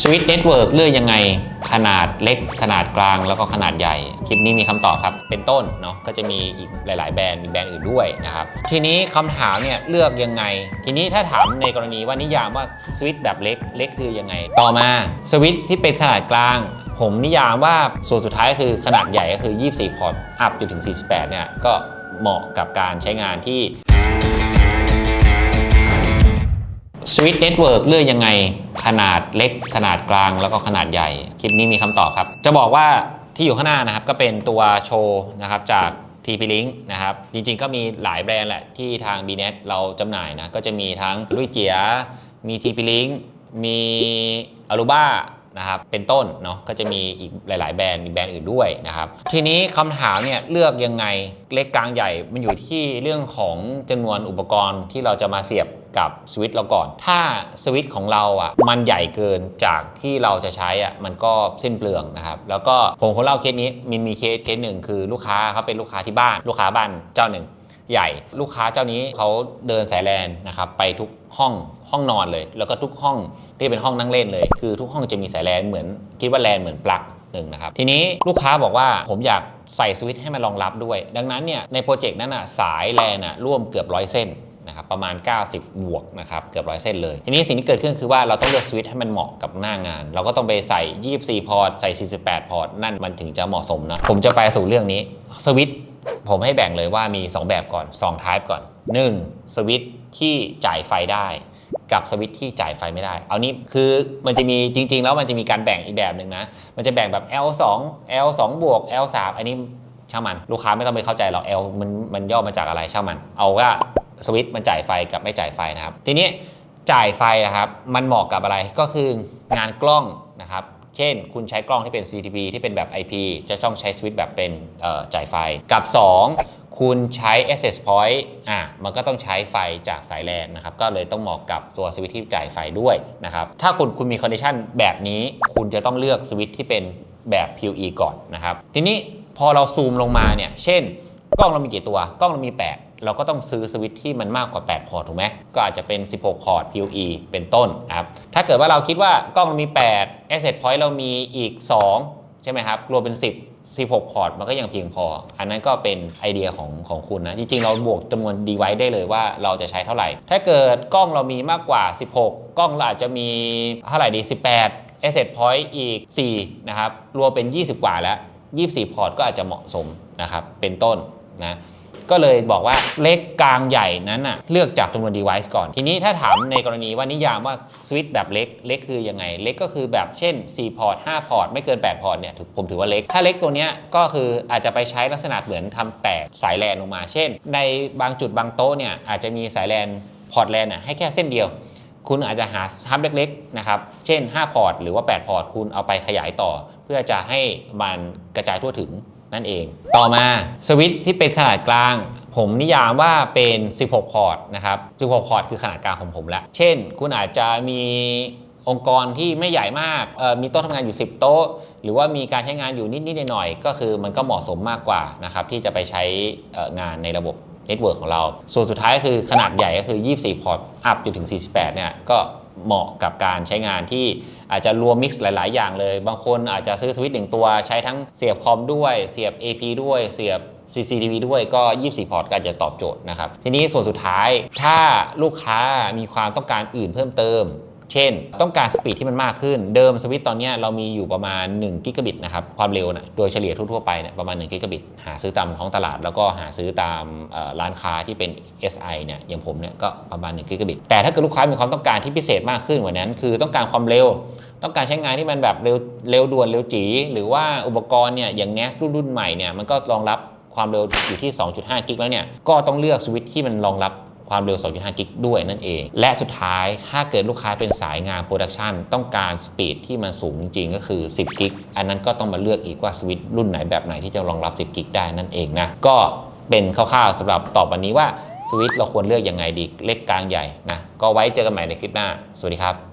สวิตเน็ตเวิร์กเลือกยังไง ขนาดเล็กขนาดกลางแล้วก็ขนาดใหญ่ คลิปนี้มีคำตอบครับ เป็นต้นเนาะก็จะมีอีกหลาย ๆ แบรนด์มีแบรนด์อื่นด้วยนะครับ ทีนี้คำถามเนี่ยเลือกยังไง ทีนี้ถ้าถามในกรณีว่านิยามว่าสวิตแบบเล็กเล็กคือยังไง ต่อมาสวิตที่เป็นขนาดกลางผมนิยามว่าส่วนสุดท้ายคือขนาดใหญ่ก็คือ 24 พอร์ต อัพจนถึง 48 เนี่ย ก็เหมาะกับการใช้งานที่สวิตเน็ตเวิร์กเลือกยังไง ขนาดเล็ก ขนาดกลางแล้วก็ขนาดใหญ่ คลิปนี้มีคำตอบครับ จะบอกว่าที่อยู่ข้างหน้านะครับก็เป็นตัวโชว์นะครับจาก TP Link นะครับจริงๆก็มีหลายแบรนด์แหละที่ทาง BNet เราจำหน่ายนะก็จะมีทั้งลุยเจียมี TP Link มีอารูบ้า นะครับเป็นต้นเนาะก็จะมีอีกหลาย ๆ แบรนด์มีแบรนด์อื่นด้วยนะครับทีนี้คำถามเนี่ยเลือกยังไงเล็กกลางใหญ่มันอยู่ที่เรื่องของจำนวนอุปกรณ์ที่เราจะมาเสียบกับสวิตช์เราก่อน ถ้าสวิตช์ของเราอะมันใหญ่เกินจากที่เราจะใช้อะมันก็สิ้นเปลืองนะครับ แล้วก็ผมคนเล่าเคสนี้มินมีเคสเคสหนึ่งคือลูกค้าเขาเป็นลูกค้าที่บ้านลูกค้าบ้านเจ้าหนึ่ง ใหญ่ ลูกค้าเจ้านี้เขาเดินสายแลนนะครับไปทุกห้องห้องนอนเลย แล้วก็ทุกห้องที่เป็นห้องนั่งเล่นเลย คือทุกห้องจะมีสายแลนเหมือนคิดว่าแลนเหมือนปลั๊กหนึ่งนะครับทีนี้ลูกค้าบอกว่าผมอยากใส่สวิตช์ให้มันรองรับด้วย ดังนั้นเนี่ยในโปรเจกต์นั้นอะสายแลนอะร่วมเกือบร้อยเส้นนะครับประมาณ 90 บวกนะครับเกือบร้อยเส้นเลย ทีนี้สิ่งที่เกิดขึ้นคือว่าเราต้องเลือกสวิตช์ให้มันเหมาะกับหน้างาน เราก็ต้องไปใส่ 24 พอร์ต ใส่ 48 พอร์ต นั่นมันถึงจะเหมาะสมนะ ผมจะไปสู่เรื่องนี้สวิตช์ ผมให้แบ่งเลยว่ามี 2 แบบก่อน2 type ก่อน 1. สวิตที่จ่ายไฟได้กับสวิตที่จ่ายไฟไม่ได้ เอานี้คือมันจะมีจริง ๆ แล้วมันจะมีการแบ่งอีกแบบหนึ่งนะ มันจะแบ่งแบบ L2 L2 บวก L3 อันนี้ช่างมัน ลูกค้าไม่ต้องไปเข้าใจหรอก L มันมันย่อมาจากอะไรช่างมัน เอาว่สวิตมันจ่ายไฟกับไม่จ่ายไฟนะครับ ทีนี้จ่ายไฟนะครับ มันเหมาะกับอะไรก็คืองานกล้องนะครับ เช่น คุณใช้กล้องที่เป็น CCTV ที่เป็นแบบ IP จะต้องใช้สวิตช์แบบเป็นจ่ายไฟ กับ 2 คุณใช้ access point อะมันก็ต้องใช้ไฟจากสายแลนนะครับ ก็เลยต้องเหมาะกับตัวสวิตช์ที่จ่ายไฟด้วยนะครับ ถ้าคุณคุณมีคอนดิชันแบบนี้ คุณจะต้องเลือกสวิตช์ที่เป็นแบบ PoE ก่อนนะครับ ทีนี้พอเราซูมลงมาเนี่ย เช่น กล้องเรามีกี่ตัว กล้องเรามี 8 เราก็ต้องซื้อสวิตที่มันมากกว่า 8 พอร์ตถูกไหมก็อาจจะเป็น 16 พอร์ต PoE เป็นต้นนะครับถ้าเกิดว่าเราคิดว่ากล้องเรามี8 Asset Point เรามีอีก 2 ใช่ไหมครับรวมเป็น 10 16 พอร์ตมันก็ยังเพียงพอ อันนั้นก็เป็นไอเดียของของคุณนะ จริง ๆ เราบวกจำนวน device ได้เลยว่าเราจะใช้เท่าไหร่ ถ้าเกิดกล้องเรามีมากกว่า 16 กล้องเราอาจจะมีเท่าไหร่ดี 18 Asset Point อีก 4 นะครับ รวมเป็น 20 กว่าแล้ว 24 พอร์ตก็อาจจะเหมาะสมนะครับ เป็นต้นนะ ก็เลยบอกว่าเล็กกลางใหญ่นั้นน่ะเลือกจากจำนวน device ก่อน ทีนี้ถ้าถามในกรณีว่านิยามว่าสวิตช์แบบเล็กเล็กคือยังไง เล็กก็คือแบบเช่น 4 พอร์ต 5 พอร์ต ไม่เกิน 8 พอร์ตเนี่ยผมถือว่าเล็ก ถ้าเล็กตัวเนี้ยก็คืออาจจะไปใช้ลักษณะเหมือนทำแตกสายแลนลงมา เช่น ในบางจุดบางโต๊ะเนี่ยอาจจะมีสายแลนพอร์ตแลนน่ะให้แค่เส้นเดียว คุณอาจจะหาฮับเล็กๆนะครับเช่น 5 พอร์ต หรือว่า 8 พอร์ต คุณเอาไปขยายต่อ เพื่อจะให้มันกระจายทั่วถึง นั่นเอง ต่อมาสวิตช์ที่เป็นขนาดกลาง ผมนิยามว่าเป็น 16 พอร์ตนะครับ 16 พอร์ตคือขนาดกลางของผมแล้วเช่น คุณอาจจะมีองค์กรที่ไม่ใหญ่มาก มีโต๊ะทำงานอยู่ 10 โต๊ะ หรือว่ามีการใช้งานอยู่นิดๆหน่อยๆ ก็คือมันก็เหมาะสมมากกว่านะครับที่จะไปใช้งานในระบบเน็ตเวิร์กของเรา ส่วนสุดท้ายคือขนาดใหญ่ก็คือ 24 พอร์ต อัพจนถึง 48 เนี่ย ก็ เหมาะกับการใช้งานที่อาจจะรวมมิกซ์หลาย ๆ อย่างเลย บางคนอาจจะซื้อสวิตช์หนึ่งตัวใช้ทั้งเสียบคอมด้วย เสียบ AP ด้วย เสียบ CCTV ด้วยก็ 24 พอร์ตก็จะตอบโจทย์นะครับ ทีนี้ส่วนสุดท้ายถ้าลูกค้ามีความต้องการอื่นเพิ่มเติม เช่น ต้องการสปีดที่มันมากขึ้น เดิมสวิตช์ตอนนี้เรามีอยู่ประมาณ1กิกะบิตนะครับ ความเร็วนะโดยเฉลี่ยทั่วๆไปเนี่ยประมาณ1กิกะบิต หาซื้อตามท้องตลาด แล้วก็หาซื้อตามร้านค้าที่เป็น SI เนี่ย อย่างผมเนี่ยก็ประมาณ1กิกะบิต แต่ถ้าเกิดลูกค้ามีความต้องการที่พิเศษมากขึ้นกว่านั้น คือต้องการความเร็ว ต้องการใช้งานที่มันแบบเร็วเร็วด่วนเร็วจีหรือว่าอุปกรณ์เนี่ยอย่าง NAS รุ่นรุ่นใหม่เนี่ยมันก็รองรับความเร็วอยู่ที่ 2.5 กิกแล้วเนี่ยก็ต้องเลือกสวิตช์ที่มันรองรับ ความเร็ว 2.5 กิกด้วยนั่นเอง และสุดท้ายถ้าเกิดลูกค้าเป็นสายงานโปรดักชันต้องการสปีดที่มันสูงจริงก็คือ 10 กิก อันนั้นก็ต้องมาเลือกอีกว่าสวิตช์รุ่นไหนแบบไหนที่จะรองรับ 10 กิกได้นั่นเองนะ ก็เป็นคร่าวๆสำหรับตอบวันนี้ว่าสวิตช์เราควรเลือกยังไงดี เล็กกลางใหญ่นะ ก็ไว้เจอกันใหม่ในคลิปหน้า สวัสดีครับ